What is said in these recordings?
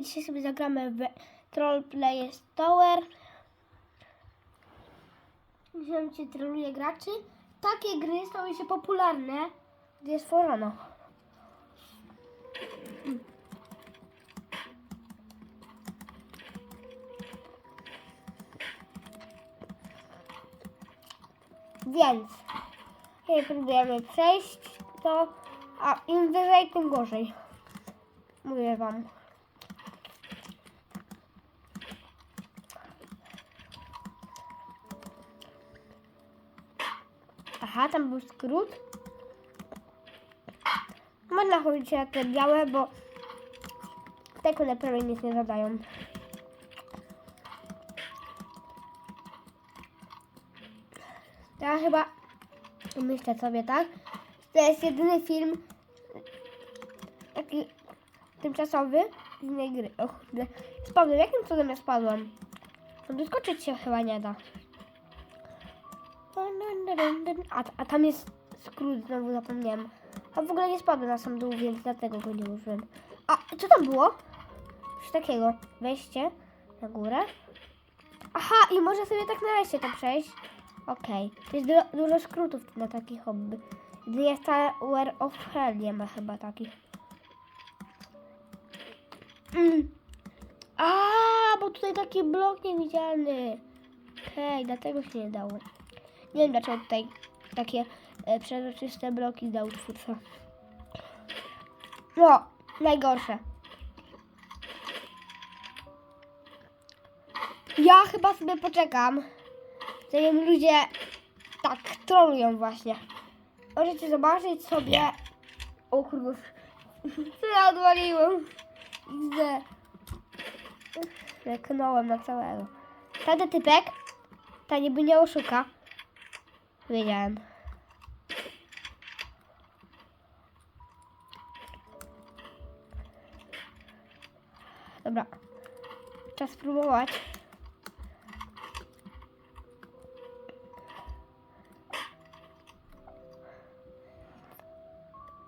Dzisiaj sobie zagramy w Troll Players Tower. Dzisiaj cię troluje graczy. Takie gry stały się popularne, gdy stworzono. Więc jeżeli próbujemy przejść, to a im wyżej, tym gorzej. Mówię wam. Aha, tam był skrót. Można chodzić na te białe, bo te one prawie nic nie zadają. Ja chyba myślę sobie, tak? To jest jedyny film taki tymczasowy z innej gry. O kurde. Spadłem. Jakim cudem ja spadłem? No Doskoczyć się chyba nie da. A, tam jest skrót, znowu zapomniałem. A w ogóle nie spadłem na sam dół, więc dlatego go nie użyłem. A co tam było? Coś takiego. Wejście na górę. Aha, i może sobie tak nareszcie to przejść. Okej. To jest du- dużo skrótów na takich hobby. Jest Tower of Hell, nie ma chyba takich. Mm. A, bo tutaj taki blok niewidzialny. Okej, dlatego się nie dało. Nie wiem dlaczego tutaj takie e, przezroczyste bloki dał twórca. No, najgorsze. Ja chyba sobie poczekam. Zanim ludzie tak trolują właśnie. Możecie zobaczyć sobie. O kurde. Co ja odwaliłem? Widzę. Leknąłem na całego. Tady typek. Ta niby nie oszuka. Wiedziałem. Dobra. Czas spróbować.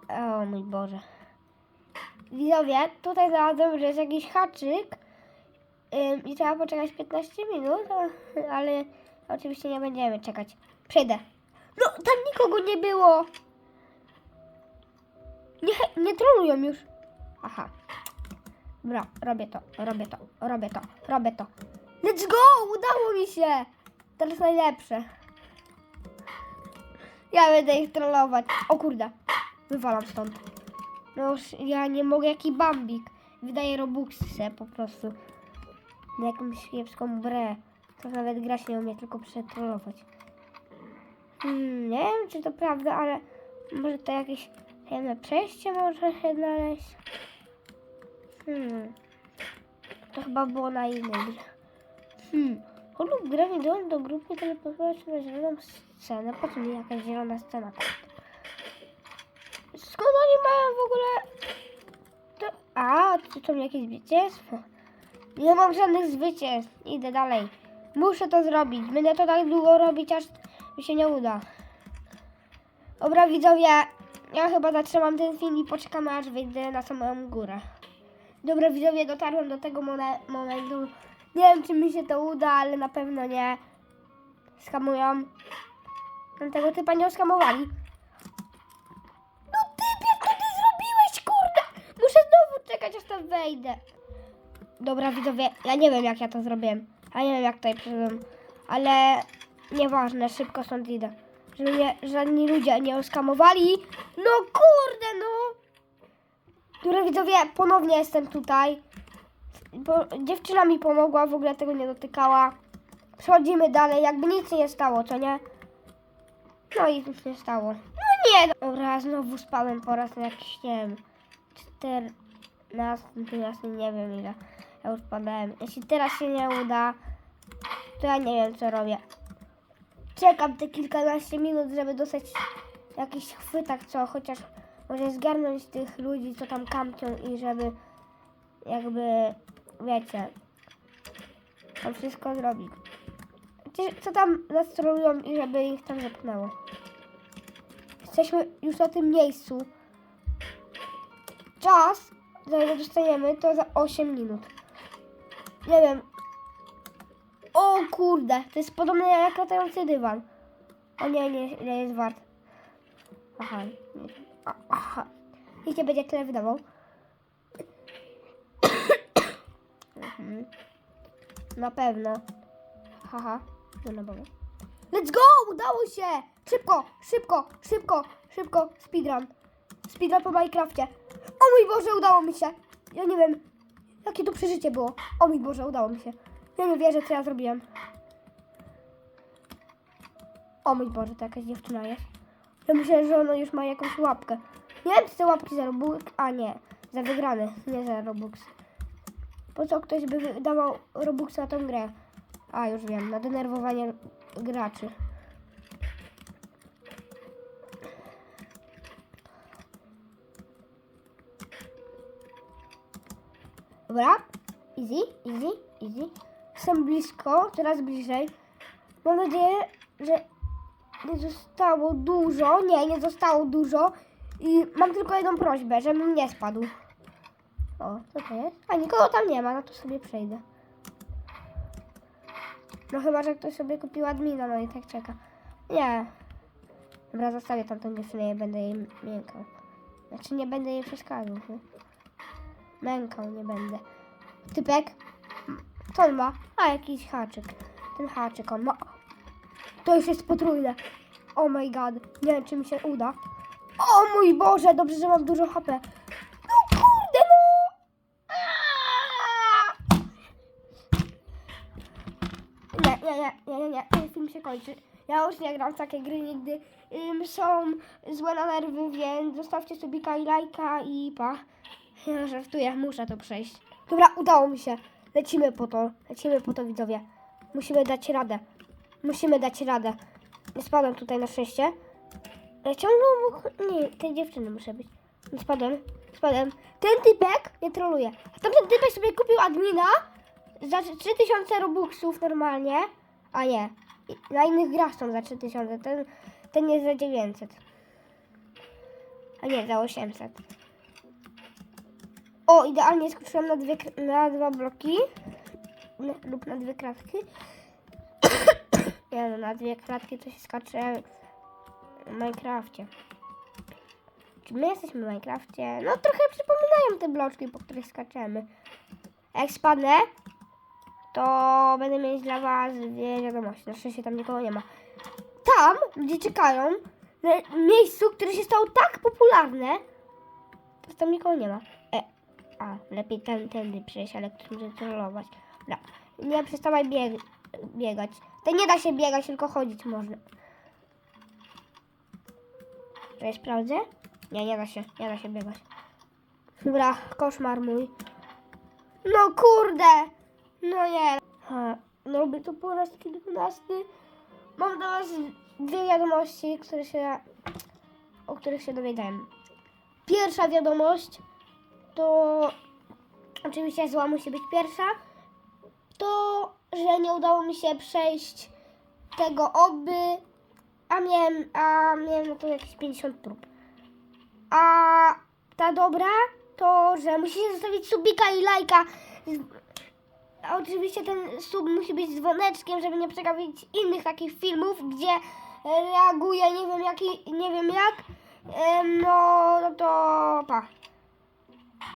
O mój Boże. Widzowie, tutaj znalazłem, że jest jakiś haczyk ym, i trzeba poczekać 15 minut, ale oczywiście nie będziemy czekać. Przejdę. No, tam nikogo nie było. Nie, nie trolują już. Aha. Dobra, robię to, robię to, robię to, robię to. Let's go! Udało mi się! Teraz najlepsze. Ja będę ich trollować. O kurde. Wywalam stąd. No już ja nie mogę, jaki bambik. Wydaje robuxy po prostu. Na jakąś kiepską brę. To nawet grać nie umie, tylko przetrollować. Nie wiem, czy to prawda, ale może to jakieś tajemne przejście może się znaleźć. Hmm. To chyba było na innej grze. Hmm. Klub gra nie do grupy teleportować na zieloną scenę. Po co mi jakaś zielona scena? Skąd oni mają w ogóle... To... A, czy to jakieś zwycięstwo? Nie mam żadnych zwycięstw. Idę dalej. Muszę to zrobić. Będę to tak długo robić, aż mi się nie uda. Dobra, widzowie. Ja chyba zatrzymam ten film i poczekamy, aż wyjdę na samą górę. Dobra, widzowie, dotarłem do tego momentu. Nie wiem, czy mi się to uda, ale na pewno nie. Skamują. Tego typa nie oskamowali. No typie, co ty zrobiłeś, kurde? Muszę znowu czekać, aż tam wejdę. Dobra, widzowie, ja nie wiem, jak ja to zrobiłem. Ja nie wiem, jak tutaj przyszedłem. Ale nieważne, szybko stąd idę. Żeby mnie żadni ludzie nie oskamowali. No kurde, no. Dobra, widzowie, ponownie jestem tutaj. Bo dziewczyna mi pomogła, w ogóle tego nie dotykała. Przechodzimy dalej, jakby nic nie stało, co nie? No i nic nie stało. No nie! Dobra, znowu spałem po raz jakiś, nie wiem, 14, 15, nie wiem ile. Ja już padałem. Jeśli teraz się nie uda, to ja nie wiem, co robię. Czekam te kilkanaście minut, żeby dostać jakiś chwytak, co chociaż może zgarnąć tych ludzi, co tam kampią i żeby jakby, wiecie, tam wszystko zrobić. Co tam nas trolują i żeby ich tam zepchnęło. Jesteśmy już na tym miejscu. Czas za ile dostaniemy, to za 8 minut. Nie wiem. Kurde, to jest podobne jak latający dywan. O nie, nie, nie jest wart. Aha. Aha. Nikt nie będzie tyle wydawał. Mhm. Na pewno. Haha. No na Boga. Let's go! Udało się! Szybko, szybko, szybko, szybko. Speedrun. Speedrun po Minecrafcie. O mój Boże, udało mi się. Ja nie wiem, jakie to przeżycie było. O mój Boże, udało mi się. Ja nie wierzę, co ja zrobiłem. O mój Boże, to jakaś dziewczyna jest. Ja myślę, że ona już ma jakąś łapkę. Nie wiem, czy te łapki za Robux... A nie, za wygrane, nie za Robux. Po co ktoś by wydawał Robux na tą grę? A, już wiem, na denerwowanie graczy. Dobra, easy, easy, easy. Jestem blisko, coraz bliżej. Mam nadzieję, że nie zostało dużo. Nie, nie zostało dużo. I mam tylko jedną prośbę, żebym nie spadł. O, co to jest? A nikogo tam nie ma, no to sobie przejdę. No chyba, że ktoś sobie kupił admina, no i tak czeka. Nie. Dobra, zostawię tamtą dziewczynę, nie będę jej miękał. Znaczy nie będę jej przeszkadzał. nie? Mękał nie będę. Typek? Co on ma? A, jakiś haczyk. Ten haczyk on ma. To już jest potrójne. Oh my god. Nie wiem, czy mi się uda. O mój Boże, dobrze, że mam dużo HP. No kurde, no! Nie, nie, nie, nie, nie, nie, film się kończy. Ja już nie gram w takie gry nigdy. Są złe na nerwy, więc zostawcie subika i lajka i pa. Ja żartuję, muszę to przejść. Dobra, udało mi się. Lecimy po to, lecimy po to widzowie. Musimy dać radę. Musimy dać radę. Nie spadłem tutaj na szczęście. Ja ciągle. Nie, tej dziewczyny muszę być. Nie spadłem, spadłem. Ten typek nie troluje. A tamten typek sobie kupił admina za 3000 robuxów normalnie. A nie, na innych grach są za 3000. Ten, ten jest za 900. A nie, za 800. O, idealnie skoczyłam na, dwie, na dwa bloki. Na, lub na dwie kratki. nie no, na dwie kratki to się skacze w Minecrafcie. Czy my jesteśmy w Minecrafcie? No trochę przypominają te bloczki, po których skaczemy. Jak spadnę, to będę mieć dla was dwie wiadomości. Na szczęście tam nikogo nie ma. Tam ludzie czekają na miejscu, które się stało tak popularne, to tam nikogo nie ma. A, lepiej ten, tędy przejść, ale może trollować. Dobra. Nie przestawaj bieg biegać. To nie da się biegać, tylko chodzić można. Czy ja sprawdzę? Nie, nie da się, nie da się biegać. Dobra, koszmar mój. No kurde! No nie. Ha, no robię to po raz kilkunasty. Mam dla was dwie wiadomości, które się, o których się dowiedziałem. Pierwsza wiadomość to oczywiście zła musi być pierwsza. To, że nie udało mi się przejść tego oby, a miałem, a miałem na to jakieś 50 prób. A ta dobra to, że musicie zostawić subika i lajka. A oczywiście ten sub musi być dzwoneczkiem, żeby nie przegapić innych takich filmów, gdzie reaguje nie wiem jaki, nie wiem jak. Em, No, no to pa.